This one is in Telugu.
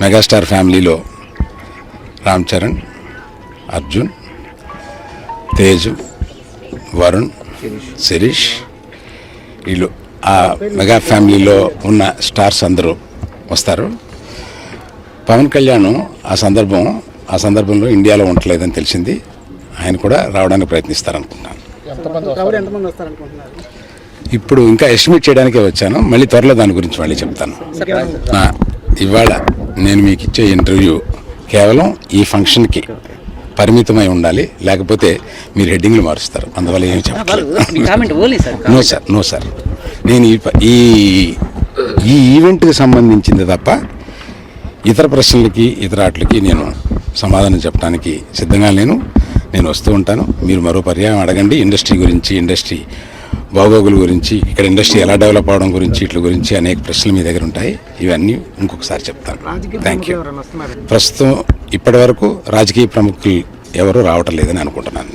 మెగాస్టార్ ఫ్యామిలీలో రామ్ చరణ్ అర్జున్ తేజు వరుణ్ శిరీష్ వీళ్ళు ఆ మెగా ఫ్యామిలీలో ఉన్న స్టార్స్ అందరూ వస్తారు. పవన్ కళ్యాణ్ ఆ సందర్భం ఆ సందర్భంలో ఇండియాలో ఉండట్లేదని తెలిసింది. ఆయన కూడా రావడానికి ప్రయత్నిస్తారనుకుంటున్నాను. ఇప్పుడు ఇంకా ఎస్టిమేట్ చేయడానికే వచ్చాను. మళ్ళీ త్వరలో దాని గురించి మళ్ళీ చెప్తాను. ఇవాళ నేను మీకు ఇచ్చే ఇంటర్వ్యూ కేవలం ఈ ఫంక్షన్కి పరిమితమై ఉండాలి. లేకపోతే మీరు హెడ్డింగ్లు మారుస్తారు. అందువల్ల ఏమి sir no sir no sir నేను ఈ ఈ ఈ ఈవెంట్కి సంబంధించింది తప్ప ఇతర ప్రశ్నలకి ఇతర వాటికి నేను సమాధానం చెప్పడానికి సిద్ధంగా లేను. నేను వస్తూ ఉంటాను. మీరు మరో పర్యాయం అడగండి. ఇండస్ట్రీ గురించి ఇండస్ట్రీ బాగోగుల గురించి ఇక్కడ ఇండస్ట్రీ ఎలా డెవలప్ అవడం గురించి ఇట్ల గురించి అనేక ప్రశ్నలు మీ దగ్గర ఉంటాయి. ఇవన్నీ ఇంకొకసారి చెప్తాను. థ్యాంక్ యూ ప్రస్తుతం ఇప్పటి వరకు రాజకీయ ప్రముఖులు ఎవరు రావటం లేదని అనుకుంటున్నానండి